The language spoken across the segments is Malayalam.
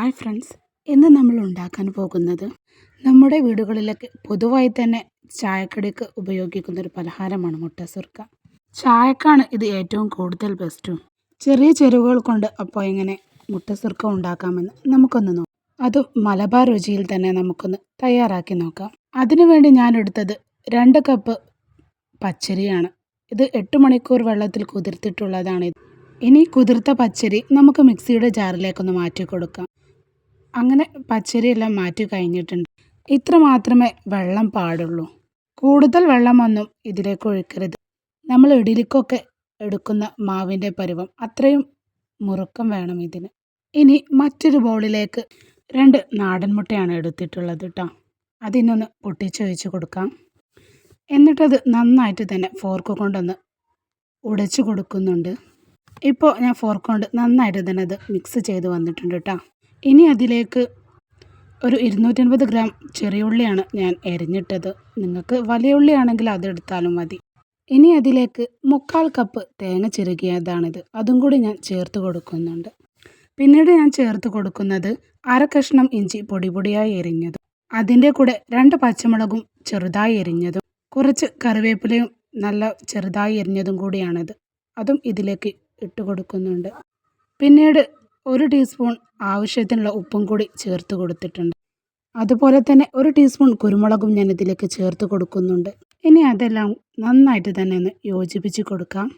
Hi friends. ഇന്ന് നമ്മൾ ഉണ്ടാക്കാൻ പോകുന്നത് നമ്മുടെ വീടുകളിലൊക്കെ പൊതുവായി തന്നെ ചായക്കടിക്ക് ഉപയോഗിക്കുന്ന ഒരു പലഹാരമാണ് മുട്ട സുർക്ക. ചായക്കാണ് ഇത് ഏറ്റവും കൂടുതൽ ബെസ്റ്റും ചെറിയ ചെരുവുകൾ കൊണ്ട് അപ്പോൾ എങ്ങനെ മുട്ട സുർക്ക ഉണ്ടാക്കാമെന്ന് നമുക്കൊന്ന് നോക്കാം അത് മലബാർ രുചിയിൽ തന്നെ നമുക്കൊന്ന് തയ്യാറാക്കി നോക്കാം. അതിനുവേണ്ടി ഞാൻ എടുത്തത് രണ്ട് കപ്പ് പച്ചരിയാണ്. ഇത് എട്ട് മണിക്കൂർ വെള്ളത്തിൽ കുതിർത്തിട്ടുള്ളതാണ് ഇനി കുതിർത്ത പച്ചരി നമുക്ക് മിക്സിയുടെ ജാറിലേക്കൊന്ന് മാറ്റി കൊടുക്കാം അങ്ങനെ പച്ചരിയെല്ലാം മാറ്റി കഴിഞ്ഞിട്ടുണ്ട്. ഇത്ര മാത്രമേ വെള്ളം പാടുള്ളൂ. കൂടുതൽ വെള്ളമൊന്നും ഇതിലേക്ക് ഒഴിക്കരുത്. നമ്മൾ ഇഡലിക്കൊക്കെ എടുക്കുന്ന മാവിന്റെ പരുവം അത്രയും മുറുക്കം വേണം ഇതിന്. ഇനി മറ്റൊരു ബൗളിലേക്ക് രണ്ട് നാടൻ മുട്ടയാണ് എടുത്തിട്ടുള്ളത് കേട്ടോ അതിനൊന്ന് പൊട്ടിച്ചൊഴിച്ച് കൊടുക്കാം. എന്നിട്ടത് നന്നായിട്ട് തന്നെ ഫോർക്ക് കൊണ്ടൊന്ന് ഉടച്ചു കൊടുക്കുന്നുണ്ട്. ഇപ്പോൾ ഞാൻ ഫോർക്ക് കൊണ്ട് നന്നായിട്ട് തന്നെ അത് മിക്സ് ചെയ്ത് വന്നിട്ടുണ്ട് കേട്ടോ ഇനി അതിലേക്ക് ഒരു ഇരുന്നൂറ്റൻപത് ഗ്രാം ചെറിയ ഉള്ളിയാണ് ഞാൻ എരിഞ്ഞിട്ടത്. നിങ്ങൾക്ക് വലിയ ഉള്ളിയാണെങ്കിൽ അതെടുത്താലും മതി. ഇനി അതിലേക്ക് മുക്കാൽ കപ്പ് തേങ്ങ ചിരുകിയതാണിത്. അതും കൂടി ഞാൻ ചേർത്ത് കൊടുക്കുന്നുണ്ട്. പിന്നീട് ഞാൻ ചേർത്ത് കൊടുക്കുന്നത് അര കഷ്ണം ഇഞ്ചി പൊടി പൊടിയായി എരിഞ്ഞതും അതിന്റെ കൂടെ രണ്ട് പച്ചമുളകും ചെറുതായി എരിഞ്ഞതും കുറച്ച് കറിവേപ്പിലയും നല്ല ചെറുതായി എരിഞ്ഞതും കൂടിയാണിത്. അതും ഇതിലേക്ക് ഇട്ട് കൊടുക്കുന്നുണ്ട്. പിന്നീട് ഒരു ടീസ്പൂൺ ആവശ്യത്തിനുള്ള ഉപ്പും കൂടി ചേർത്ത് കൊടുത്തിട്ടുണ്ട്. അതുപോലെ തന്നെ ഒരു ടീസ്പൂൺ കുരുമുളകും ഞാൻ ഇതിലേക്ക് ചേർത്ത് കൊടുക്കുന്നുണ്ട്. ഇനി അതെല്ലാം നന്നായിട്ട് തന്നെ ഒന്ന് യോജിപ്പിച്ച് കൊടുക്കാം.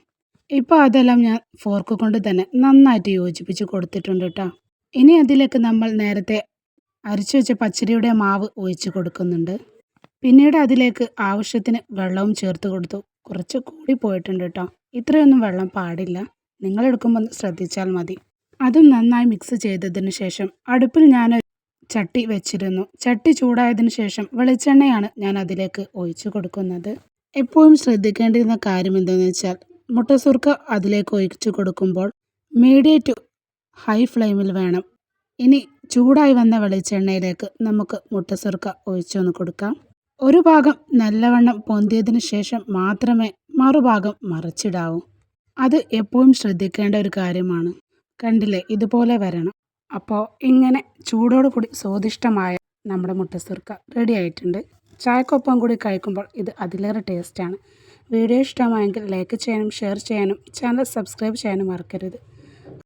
ഇപ്പോൾ അതെല്ലാം ഞാൻ ഫോർക്ക് കൊണ്ട് തന്നെ നന്നായിട്ട് യോജിപ്പിച്ച് കൊടുത്തിട്ടുണ്ട് കേട്ടോ. ഇനി അതിലേക്ക് നമ്മൾ നേരത്തെ അരച്ചു വെച്ച പച്ചരിയുടെ മാവ് ഒഴിച്ച് കൊടുക്കുന്നുണ്ട്. പിന്നീട് അതിലേക്ക് ആവശ്യത്തിന് വെള്ളവും ചേർത്ത് കൊടുത്തു. കുറച്ച് കൂടി പോയിട്ടുണ്ട് കേട്ടോ. ഇത്രയൊന്നും വെള്ളം പാടില്ല. നിങ്ങളെടുക്കുമ്പോൾ ശ്രദ്ധിച്ചാൽ മതി. അതും നന്നായി മിക്സ് ചെയ്തതിന് ശേഷം അടുപ്പിൽ ഞാൻ ചട്ടി വെച്ചിരുന്നു. ചട്ടി ചൂടായതിനു ശേഷം വെളിച്ചെണ്ണയാണ് ഞാൻ അതിലേക്ക് ഒഴിച്ചു കൊടുക്കുന്നത്. എപ്പോഴും ശ്രദ്ധിക്കേണ്ടിരുന്ന കാര്യം എന്താണെന്ന് വെച്ചാൽ മുട്ടസുർക്ക അതിലേക്ക് ഒഴിച്ചു കൊടുക്കുമ്പോൾ മീഡിയം ടു ഹൈ ഫ്ലെയിമിൽ വേണം. ഇനി ചൂടായി വന്ന വെളിച്ചെണ്ണയിലേക്ക് നമുക്ക് മുട്ടസുർക്ക ഒഴിച്ചൊന്ന് കൊടുക്കാം. ഒരു ഭാഗം നല്ലവണ്ണം പൊന്തിയതിന് ശേഷം മാത്രമേ മറുഭാഗം മറിച്ചിടാവൂ. അത് എപ്പോഴും ശ്രദ്ധിക്കേണ്ട ഒരു കാര്യമാണ്. കണ്ടില്ലേ? ഇതുപോലെ വരണം. അപ്പോൾ ഇങ്ങനെ ചൂടോട് കൂടി സ്വാദിഷ്ടമായ നമ്മുടെ മുട്ടസുർക്ക റെഡി ആയിട്ടുണ്ട്. ചായക്കൊപ്പം കൂടി കഴിക്കുമ്പോൾ ഇത് അതിലേറെ ടേസ്റ്റാണ് വീഡിയോ ഇഷ്ടമായെങ്കിൽ ലൈക്ക് ചെയ്യാനും ഷെയർ ചെയ്യാനും ചാനൽ സബ്സ്ക്രൈബ് ചെയ്യാനും മറക്കരുത്.